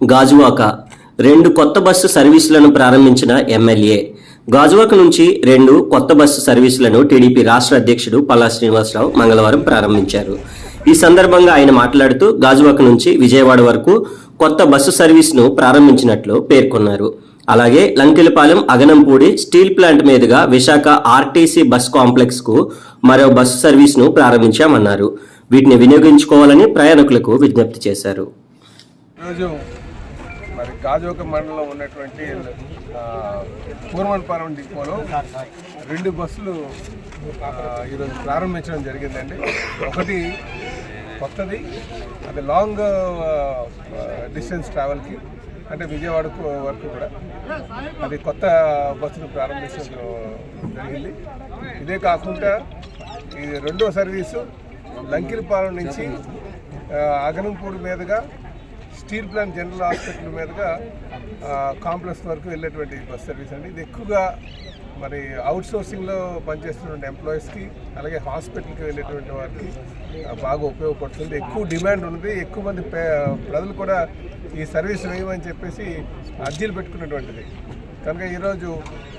గాజువాక రెండు కొత్త బస్సు సర్వీసులను ప్రారంభించిన ఎమ్మెల్యే. గాజువాక నుంచి రెండు కొత్త బస్సు సర్వీసులను టీడీపీ రాష్ట్ర అధ్యక్షుడు పల్లా శ్రీనివాసరావు మంగళవారం ప్రారంభించారు. ఈ సందర్భంగా ఆయన మాట్లాడుతూ గాజువాక నుంచి విజయవాడ వరకు కొత్త బస్సు సర్వీస్ను ప్రారంభించినట్లు పేర్కొన్నారు. అలాగే లంకెలపాలెం అగనంపూడి స్టీల్ ప్లాంట్ మీదుగా విశాఖ ఆర్టీసీ బస్ కాంప్లెక్స్కు మరో బస్సు సర్వీస్ను ప్రారంభించామన్నారు. వీటిని వినియోగించుకోవాలని ప్రయాణికులకు విజ్ఞప్తి చేశారు. మరి గాజోక మండలం ఉన్నటువంటి ఆ, పూర్వన్పాలెం డిపోలో రెండు బస్సులు ఈరోజు ప్రారంభించడం జరిగిందండి. ఒకటి కొత్తది అది లాంగ్ డిస్టెన్స్ ట్రావెల్కి అంటే విజయవాడకు వరకు కూడా. అది కొత్త బస్సును ప్రారంభించడం జరిగింది. ఇదే కాకుండా ఇది రెండో సర్వీసు లంకిరిపాలెం నుంచి అగనంపూడి మీదుగా స్టీల్ ప్లాంట్ జనరల్ హాస్పిటల్ మీదుగా కాంప్లెక్స్ వరకు వెళ్ళేటువంటి బస్ సర్వీస్ అండి. ఇది ఎక్కువగా మరి అవుట్ సోర్సింగ్లో పనిచేస్తున్నటువంటి ఎంప్లాయీస్కి అలాగే హాస్పిటల్కి వెళ్ళేటువంటి వారికి బాగా ఉపయోగపడుతుంది. ఎక్కువ డిమాండ్ ఉంది ఎక్కువ మంది పే- ప్రజలు కూడా ఈ సర్వీస్ వేయమని చెప్పేసి అర్జీలు పెట్టుకున్నటువంటిది. కనుక ఈరోజు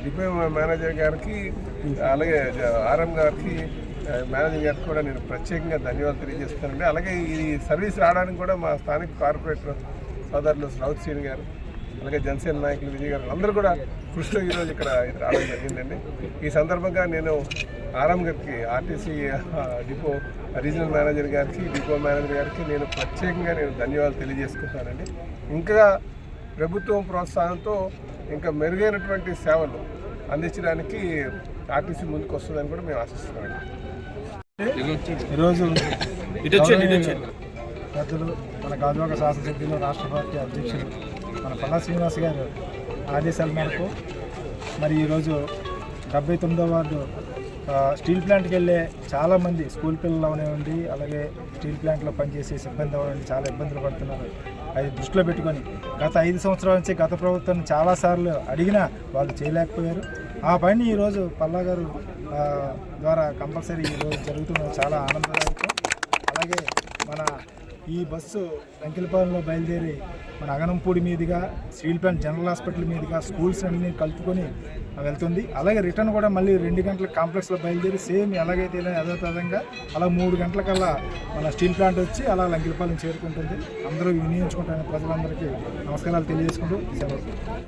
డిపో మేనేజర్ గారికి అలాగే ఆర్ఎం గారికి మేనేజింగ్ మేనేజర్ గారికి కూడా నేను ప్రత్యేకంగా ధన్యవాదాలు తెలియజేస్తానండి. అలాగే ఈ సర్వీస్ రావడానికి కూడా మా స్థానిక కార్పొరేటర్ సోదరులు రౌత్ సీన్ గారు అలాగే జనసేన నాయకులు విజయ్ గారు అందరూ కూడా కృషిలో ఈరోజు ఇక్కడ రావడం జరిగిందండి. ఈ సందర్భంగా నేను ఆరామ్ గారికి ఆర్టీసీ డిపో రీజనల్ మేనేజర్ గారికి డిపో మేనేజర్ గారికి నేను ప్రత్యేకంగా నేను ధన్యవాదాలు తెలియజేసుకుంటానండి ఇంకా ప్రభుత్వం ప్రోత్సాహంతో ఇంకా మెరుగైనటువంటి సేవలు అందించడానికి ఆర్టీసీ ముందుకు వస్తుందని కూడా మేము ఆశిస్తున్నామండి. ఈరోజు పెద్దలు మన గాజువాక శాసనసభ్యులు రాష్ట్ర పార్టీ అధ్యక్షులు మన పల్లా శ్రీనివాస్ గారు ఆదేశాల మేరకు మరి ఈరోజు డెబ్బై తొమ్మిదో వార్డు స్టీల్ ప్లాంట్కి వెళ్ళే చాలామంది స్కూల్ పిల్లలు అవనివ్వండి అలాగే స్టీల్ ప్లాంట్లో పనిచేసే సిబ్బంది అవనివ్వండి చాలా ఇబ్బందులు పడుతున్నారు. అది దృష్టిలో పెట్టుకొని గత ఐదు సంవత్సరాల నుంచి గత ప్రభుత్వాన్ని చాలాసార్లు అడిగినా వాళ్ళు చేయలేకపోయారు. ఆ పని ఈరోజు పల్లా గారు ద్వారా కంపల్సరీ ఈరోజు జరుగుతున్న చాలా ఆనందదాయకం. అలాగే మన ఈ బస్సు వెంకలపాలెంలో బయలుదేరి మన అగనంపూడి మీదుగా స్టీల్ జనరల్ హాస్పిటల్ మీదుగా స్కూల్స్ అన్నీ కలుపుకొని వెళ్తుంది. అలాగే రిటర్న్ కూడా మళ్ళీ రెండు గంటల కాంప్లెక్స్లో బయలుదేరి సేమ్ ఎలాగైతే యథాతథంగా అలా మూడు గంటలకల్లా మన స్టీల్ ప్లాంట్ వచ్చి అలా లంకిలపాలెం చేరుకుంటుంది. అందరూ వినియోగించుకుంటున్న ప్రజలందరికీ నమస్కారాలు తెలియజేసుకుంటూ